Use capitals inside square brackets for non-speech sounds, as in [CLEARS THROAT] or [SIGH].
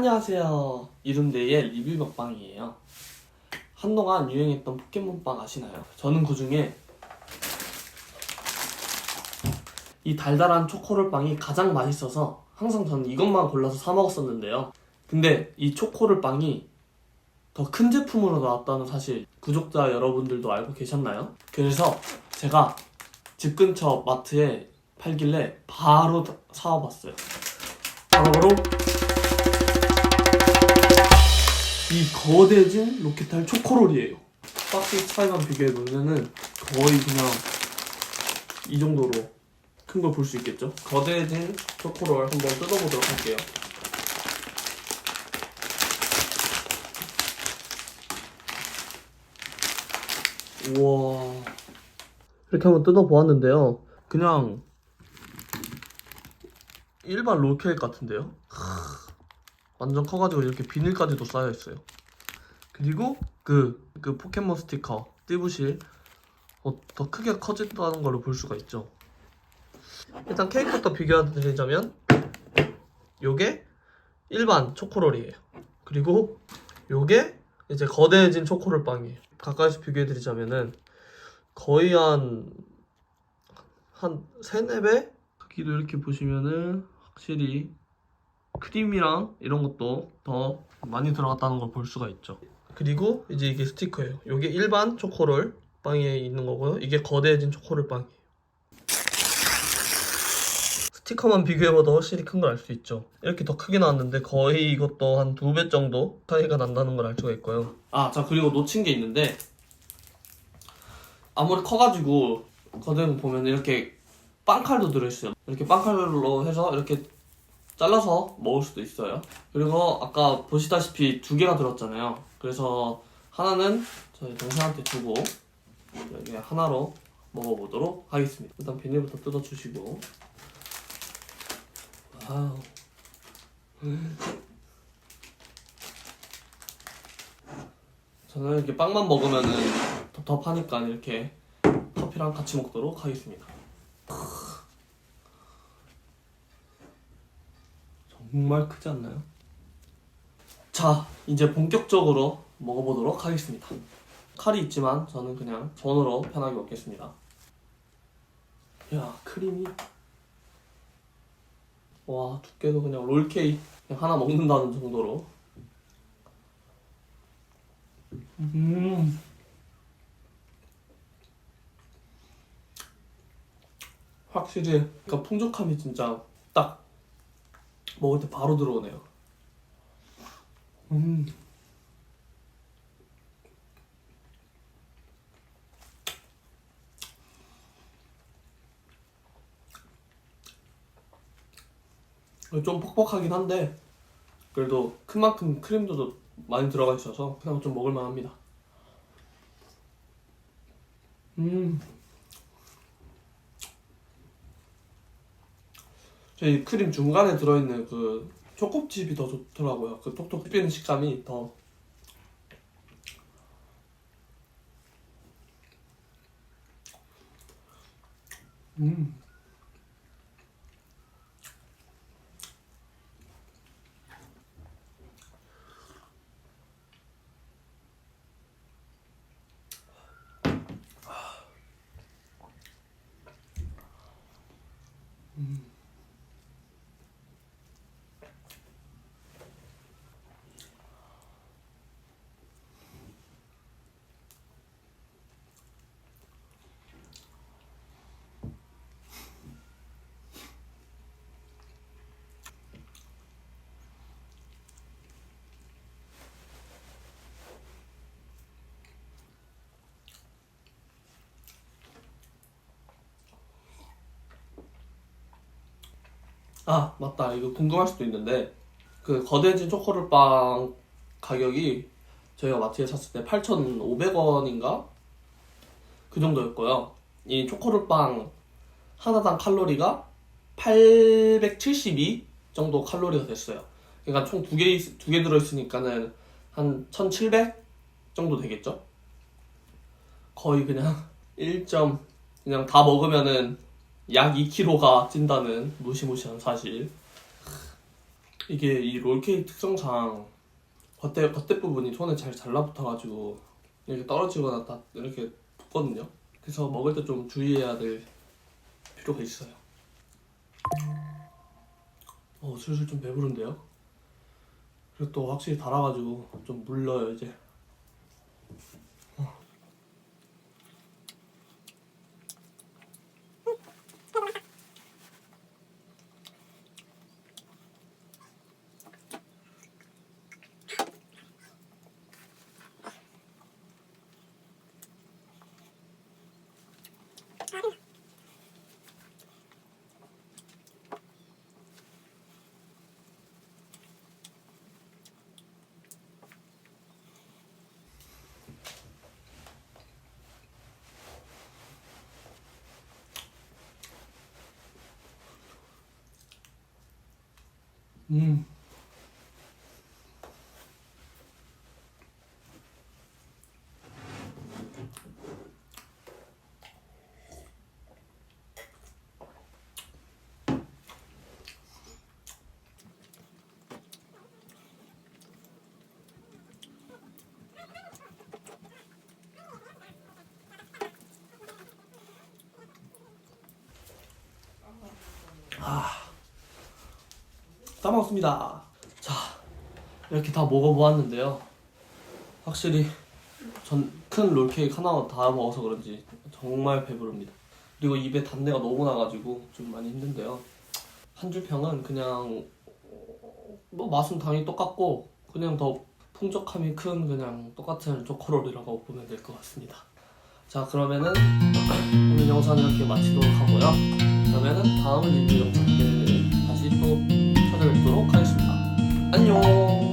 안녕하세요. 이름대의 리뷰 먹방이에요. 한동안 유행했던 포켓몬빵 아시나요? 저는 그 중에 이 달달한 초코롤 빵이 가장 맛있어서 항상 저는 이것만 골라서 사 먹었었는데요. 근데 이 초코롤 빵이 더 큰 제품으로 나왔다는 사실 구독자 여러분들도 알고 계셨나요? 그래서 제가 집 근처 마트에 팔길래 바로 사와봤어요. 바로 이 거대진 로켓탈 초코롤이에요. 박스 차이만 비교해 보면은 거의 그냥 이 정도로 큰 걸 볼 수 있겠죠. 거대진 초코롤 한번 뜯어보도록 할게요. 우와 이렇게 한번 뜯어보았는데요. 그냥 일반 롤케이크 같은데요. 완전 커가지고 이렇게 비닐까지도 쌓여 있어요. 그리고 그, 그 포켓몬 스티커 띠부실 어, 더 크게 커진다는 걸로 볼 수가 있죠. 일단 케이크부터 비교해드리자면 요게 일반 초코롤이에요. 그리고 요게 이제 거대해진 초코롤 빵이에요. 가까이서 비교해드리자면은 거의 한, 한 3, 4배? 크기도 이렇게 보시면은 확실히 크림이랑 이런 것도 더 많이 들어갔다는 걸 볼 수가 있죠. 그리고 이제 이게 스티커예요. 이게 일반 초코롤 빵에 있는 거고요. 이게 거대해진 초코롤 빵이에요. 스티커만 비교해봐도 확실히 큰 걸 알 수 있죠. 이렇게 더 크게 나왔는데 거의 이것도 한 두 배 정도 차이가 난다는 걸 알 수가 있고요. 아, 자 그리고 놓친 게 있는데 아무리 커가지고 거대한 거 보면 이렇게 빵칼도 들어있어요. 이렇게 빵칼로 해서 이렇게 잘라서 먹을 수도 있어요. 그리고 아까 보시다시피 두 개가 들었잖아요. 그래서 하나는 저희 동생한테 주고 여기 하나로 먹어보도록 하겠습니다. 일단 비닐부터 뜯어주시고 와우 저는 이렇게 빵만 먹으면 은 텁텁하니까 이렇게 커피랑 같이 먹도록 하겠습니다. 정말 크지 않나요? 자, 이제 본격적으로 먹어보도록 하겠습니다. 칼이 있지만 저는 그냥 손으로 편하게 먹겠습니다. 야, 크림이 와, 두께도 그냥 롤케이크 그냥 하나 먹는다는 정도로 음. 확실히 그러니까 풍족함이 진짜 딱 먹을 때 바로 들어오네요. 음. 좀 퍽퍽하긴 한데 그래도 큰 만큼 크림도 많이 들어가 있어서 그냥 좀 먹을만 합니다. 음. 저희 크림 중간에 들어있는 그 초코칩이 더 좋더라고요. 그 톡톡 씹히는 식감이 더. 음. 아 맞다. 이거 궁금할 수도 있는데 그 거대진 초코롤빵 가격이 저희가 마트에 샀을 때 8,500원인가? 그 정도였고요. 이 초코롤빵 하나당 칼로리가 872 정도 칼로리가 됐어요. 그러니까 총 두 개 두 개 들어있으니까는 한 1,700 정도 되겠죠? 거의 그냥 [LAUGHS] 1. 그냥 다 먹으면은 약 2kg가 찐다는 무시무시한 사실. 이게 이 롤케이크 특성상 겉에 겉에 부분이 손에 잘 잘라붙어가지고 이렇게 떨어지거나 다 이렇게 붙거든요. 그래서 먹을 때 좀 주의해야 될 필요가 있어요. 어 슬슬 좀 배부른데요. 그리고 또 확실히 달아가지고 좀 물러요 이제. 음. 다 먹었습니다. 자, 이렇게 다 먹어보았는데요. 확실히 전 큰 롤케이크 하나 다 먹어서 그런지 정말 배부릅니다. 그리고 입에 단내가 너무 나가지고 좀 많이 힘든데요. 한 줄 평은 그냥 어, 뭐 맛은 당연히 똑같고 그냥 더 풍족함이 큰 그냥 똑같은 초코롤이라고 보면 될 것 같습니다. 자 그러면은 [CLEARS THROAT] 오늘 영상 이렇게 마치도록 하고요. 그러면은 다음 리뷰 영상 때 다시 또 찾아뵙도록 하겠습니다. 안녕!